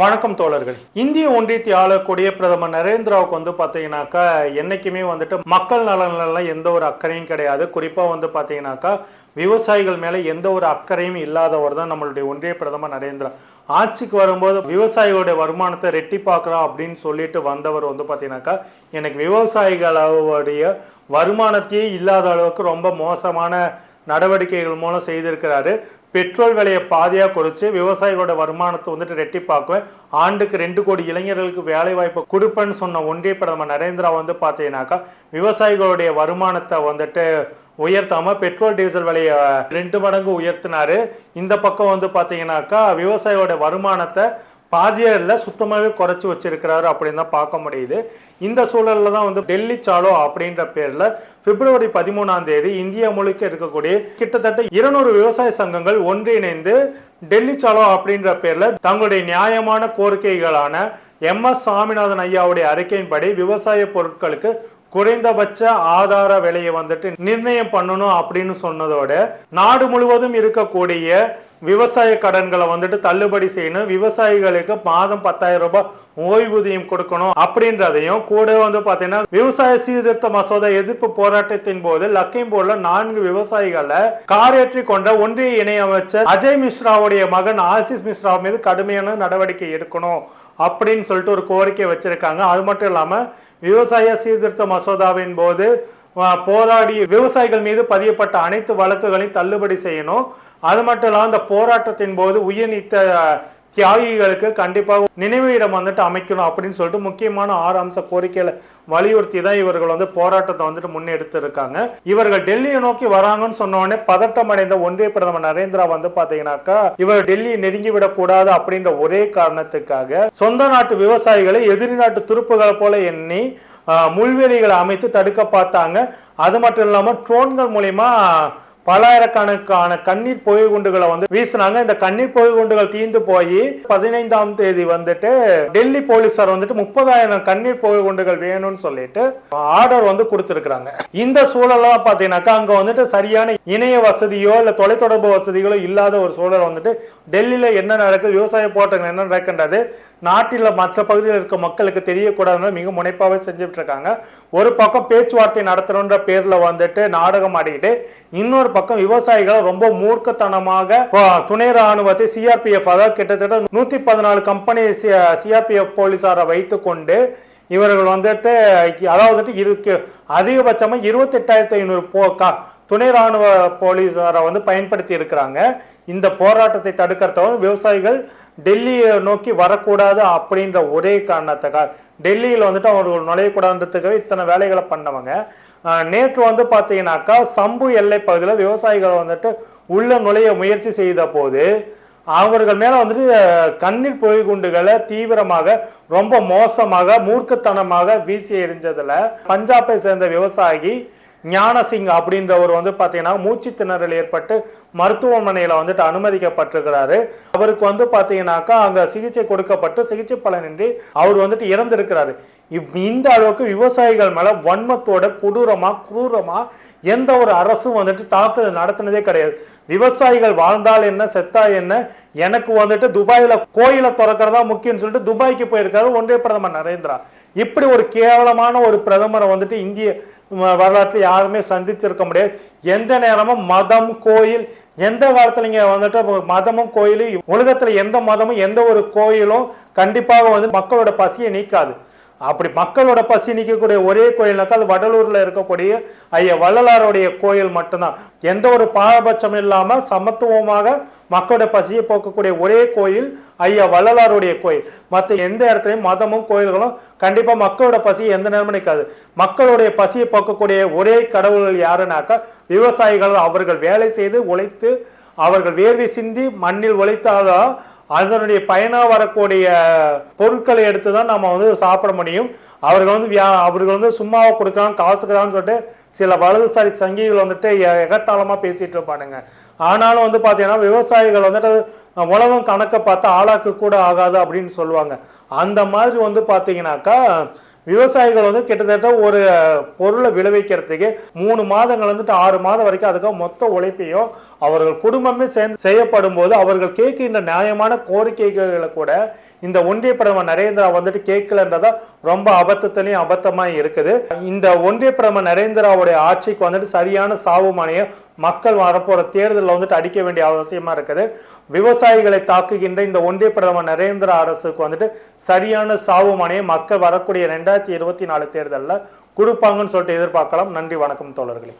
வணக்கம் தோழர்கள். இந்திய ஒன்றியத்தை ஆளக்கூடிய பிரதமர் நரேந்திராவுக்கு வந்து பார்த்தீங்கன்னாக்கா என்னைக்குமே வந்துட்டு மக்கள் நலன்லாம் எந்த ஒரு அக்கறையும் கிடையாது. குறிப்பாக வந்து பார்த்தீங்கன்னாக்கா விவசாயிகள் மேலே எந்த ஒரு அக்கறையும் இல்லாதவர் தான் நம்மளுடைய ஒன்றிய பிரதமர் நரேந்திரா. ஆட்சிக்கு வரும்போது விவசாயிகளுடைய வருமானத்தை ரெட்டிப்பாக்குறோம் அப்படின்னு சொல்லிட்டு வந்தவர் வந்து பார்த்தீங்கன்னாக்கா எனக்கு விவசாயிகளுடைய வருமானத்தையே இல்லாத அளவுக்கு ரொம்ப மோசமான நடவடிக்கைகள் மூலம் செய்திருக்கிறாரு. பெட்ரோல் விலையை பாதியாக குறைச்சு விவசாயிகளோட வருமானத்தை வந்துட்டு ரெட்டிப்பாக்குவேன். ஆண்டுக்கு ரெண்டு கோடி இளைஞர்களுக்கு வேலை வாய்ப்பு கொடுப்பேன்னு சொன்ன ஒன்றிய பிரதமர் நரேந்திரா வந்து பார்த்தீங்கன்னாக்கா விவசாயிகளுடைய வருமானத்தை வந்துட்டு உயர்த்தாம பெட்ரோல் டீசல் விலையை ரெண்டு மடங்கு உயர்த்தினாரு. இந்த பக்கம் வந்து பார்த்தீங்கன்னாக்கா விவசாயியோட வருமானத்தை பாதியா சுத்தமாகவே குறைச்சி வச்சிருக்கிறாரு அப்படின்னு தான் பார்க்க முடியுது. இந்த சூழல்ல தான் வந்து டெல்லி சாலோ அப்படின்ற பேரில் பிப்ரவரி பதிமூணாம் தேதி இந்தியா முழுக்க இருக்கக்கூடிய கிட்டத்தட்ட இருநூறு விவசாய சங்கங்கள் ஒன்றிணைந்து டெல்லி சாலோ அப்படின்ற பேரில் தங்களுடைய நியாயமான கோரிக்கைகளான எம் எஸ் சாமிநாதன் ஐயாவுடைய அறிக்கையின்படி விவசாய பொருட்களுக்கு குறைந்தபட்ச ஆதார விலையை வந்துட்டு நிர்ணயம் பண்ணணும் அப்படின்னு சொன்னதோட நாடு முழுவதும் இருக்கக்கூடிய விவசாய கடன்களை வந்துட்டு தள்ளுபடி செய்யணும். விவசாயிகளுக்கு மாதம் பத்தாயிரம் ரூபாய் ஓய்வூதியம் கொடுக்கணும் அப்படின்றதையும் கூட வந்து பாத்தீங்கன்னா விவசாய சீர்திருத்த மசோதா எதிர்ப்பு போராட்டத்தின் போது லக்கிம்பூர்ல நான்கு விவசாயிகளை காரேற்றி கொண்ட ஒன்றிய இணையமைச்சர் அஜய் மிஸ்ராவுடைய மகன் ஆசிஸ் மிஸ்ரா மீது கடுமையான நடவடிக்கை எடுக்கணும். அப்படின்னு சொல்லிட்டு ஒரு கோரிக்கை வச்சிருக்காங்க. அது மட்டும் இல்லாம விவசாய சீர்திருத்த மசோதாவின் போது போராடி விவசாயிகள் மீது பதியப்பட்ட அனைத்து வழக்குகளையும் தள்ளுபடி செய்யணும். அது மட்டும் இல்லாமல் அந்த போராட்டத்தின் போது உயிர்நீத்த நீத்த தியாகிகளுக்கு கண்டிப்பாக நினைவு இடம் வந்துட்டு அமைக்கணும் அப்படின்னு சொல்லிட்டு முக்கியமான ஆறு அம்ச கோரிக்கைகளை வலியுறுத்தி தான் இவர்கள் வந்து போராட்டத்தை வந்துட்டு முன்னெடுத்து இருக்காங்க இவர்கள் டெல்லியை நோக்கி வராங்கன்னு சொன்ன உடனே பதட்டம் அடைந்த ஒன்றிய பிரதமர் நரேந்திரா வந்து பாத்தீங்கன்னாக்கா இவர் டெல்லியை நெருங்கி விடக்கூடாது அப்படின்ற ஒரே காரணத்துக்காக சொந்த நாட்டு விவசாயிகளை எதிரி நாட்டு துருப்புகளை போல எண்ணி ஆஹ், முள்வேலிகளை அமைத்து தடுக்க பார்த்தாங்க. அது மட்டும் இல்லாம ட்ரோன்கள் மூலயமா பலாயிரக்கணக்கான கண்ணீர் புகை குண்டுகளை வந்து வீசினாங்க. இந்த கண்ணீர் புகை குண்டுகள் தீந்து போய் பதினைந்தாம் தேதி வந்துட்டு டெல்லி போலீஸார் வந்துட்டு முப்பதாயிரம் கண்ணீர் புகை குண்டுகள் வேணும்னு சொல்லிட்டு ஆர்டர் வந்து கொடுத்துருக்காங்க இந்த சூழலாம் பார்த்தீங்கன்னாக்கா அங்கே வந்துட்டு சரியான இணைய வசதியோ இல்லை தொலைத்தொடர்பு வசதிகளோ இல்லாத ஒரு சூழல் வந்துட்டு டெல்லியில் என்ன நடக்குது விவசாய போராட்டங்கள் என்ன நடக்கின்றது நாட்டில் மற்ற பகுதியில் இருக்க மக்களுக்கு தெரியக்கூடாதுன்னு மிக முனைப்பாகவே செஞ்சுட்டு இருக்காங்க. ஒரு பக்கம் பேச்சுவார்த்தை நடத்தணுன்ற பேரில் வந்துட்டு நாடகம் ஆடிக்கிட்டு இன்னொரு பக்கம் விவசாயிகள் ரொம்ப மூர்க்கத்தனமாக துணை ராணுவத்தை சிஆர்பிஎஃப் அதாவது கிட்டத்தட்ட நூத்தி பதினாலு கம்பெனி சிஆர்பிஎஃப் போலீசாரை வைத்துக்கொண்டு இவர்கள் வந்துட்டு அதாவது இருக்கு அதிகபட்சமா இருபத்தெட்டாயிரத்தி ஐநூறு போ கா- துணை ராணுவ போலீசாரை வந்து பயன்படுத்தி இருக்கிறாங்க. இந்த போராட்டத்தை தடுக்கிறதும் விவசாயிகள் டெல்லியை நோக்கி வரக்கூடாது அப்படின்ற ஒரே காரணத்துக்காக டெல்லியில் வந்துட்டு அவர்கள் நுழையக்கூடாதுன்றதுக்காக இத்தனை வேலைகளை பண்ணவங்க. நேற்று வந்து பார்த்தீங்கன்னாக்கா சம்பு எல்லை பகுதியில் விவசாயிகள் வந்துட்டு உள்ள நுழைய முயற்சி செய்த போது அவர்கள் மேலே வந்துட்டு கண்ணீர் புகை குண்டுகளை தீவிரமாக ரொம்ப மோசமாக மூர்க்கத்தனமாக வீசி எரிஞ்சதில் பஞ்சாபை சேர்ந்த விவசாயி ஞானசிங் அப்படின்றவர் வந்து பார்த்தீங்கன்னா மூச்சு திணறல் ஏற்பட்டு மருத்துவமனையில் வந்துட்டு அனுமதிக்கப்பட்டிருக்கிறாரு. அவருக்கு வந்து பார்த்தீங்கன்னாக்கா அங்கே சிகிச்சை கொடுக்கப்பட்டு சிகிச்சை பலனின்றி அவர் வந்துட்டு இறந்திருக்கிறாரு. இப்- இந்த அளவுக்கு விவசாயிகள் மேலே வன்மத்தோட கொடூரமாக குரூரமாக எந்த ஒரு அரசும் வந்துட்டு தாக்குதல் நடத்தினதே கிடையாது. விவசாயிகள் வாழ்ந்தால் என்ன செத்தா என்ன? எனக்கு வந்துட்டு துபாயில் கோயிலை திறக்கிறதா முக்கியம்னு சொல்லிட்டு துபாய்க்கு போயிருக்காரு ஒன்றிய பிரதமர் நரேந்திரா. இப்படி ஒரு கேவலமான ஒரு பிரதமரை வந்துட்டு இந்திய வரலாற்றில் யாருமே சந்திச்சிருக்க முடியாது. எந்த நேரமும் மதம் கோயில் எந்த காலத்துல இங்க வந்துட்டு மதமும் கோயிலும் உலகத்துல எந்த மதமும் எந்த ஒரு கோயிலும் கண்டிப்பாக வந்து மக்களோட பசியை நீக்காது. அப்படி மக்களோட பசி நீக்கக்கூடிய ஒரே கோயில்னாக்கா அது வடலூர்ல இருக்கக்கூடிய ஐயா வள்ளலாருடைய கோயில் மட்டும்தான். எந்த ஒரு பாரபட்சம் இல்லாம சமத்துவமாக மக்களோட பசியை போக்கக்கூடிய ஒரே கோயில் ஐயா வள்ளலாருடைய கோயில். மற்ற எந்த இடத்துலையும் மதமும் கோயில்களும் கண்டிப்பாக மக்களோட பசியை எந்த நேரமும் நிற்காது மக்களுடைய பசியை போக்கக்கூடிய ஒரே கடவுள்கள் யாருனாக்கா விவசாயிகள் அவர்கள் வேலை செய்து உழைத்து அவர்கள் வேர்வை சிந்தி மண்ணில் உழைத்தாதான் அதனுடைய பயனாக வரக்கூடிய பொருட்களை எடுத்து தான் நம்ம வந்து சாப்பிட முடியும். அவர்கள் வந்து வியா அவர்கள் வந்து சும்மாவை கொடுக்கலாம் காசுக்குறான்னு சொல்லிட்டு சில வலதுசாரி சங்கிகள் வந்துட்டு எகத்தாளமாக பேசிகிட்டு இருப்பானுங்க. ஆனாலும் வந்து பார்த்தீங்கன்னா விவசாயிகள் வந்துட்டு உழவும் கணக்கை பார்த்தா ஆளாக்கு கூட ஆகாது அப்படின்னு சொல்லுவாங்க. அந்த மாதிரி வந்து பார்த்தீங்கன்னாக்கா விவசாயிகள் வந்து கிட்டத்தட்ட ஒரு பொருளை விளைவிக்கிறதுக்கு மூணு மாதங்கள் வந்துட்டு ஆறு மாதம் வரைக்கும் அதுக்காக மொத்த உழைப்பையும் அவர்கள் குடும்பமே சேர்ந்து செய்யப்படும் போது அவர்கள் கேட்கின்ற நியாயமான கோரிக்கைகளை கூட இந்த ஒன்றிய பிரதமர் நரேந்திரா வந்துட்டு கேட்கலன்றதா ரொம்ப அபத்தத்திலையும் அபத்தமாக இருக்குது. இந்த ஒன்றிய பிரதமர் நரேந்திராவுடைய ஆட்சிக்கு வந்துட்டு சரியான சாவுமானைய மக்கள் வரப்போற தேர்தலில் வந்துட்டு அடிக்க வேண்டிய அவசியமா இருக்குது. விவசாயிகளை தாக்குகின்ற இந்த ஒன்றிய பிரதமர் நரேந்திர அரசுக்கு வந்துட்டு சரியான சாவுமானையை மக்கள் வரக்கூடிய ரெண்டாயிரத்தி இருபத்தி நாலு தேர்தலில் கொடுப்பாங்கன்னு சொல்லிட்டு எதிர்பார்க்கலாம். நன்றி வணக்கம் தோழர்களே.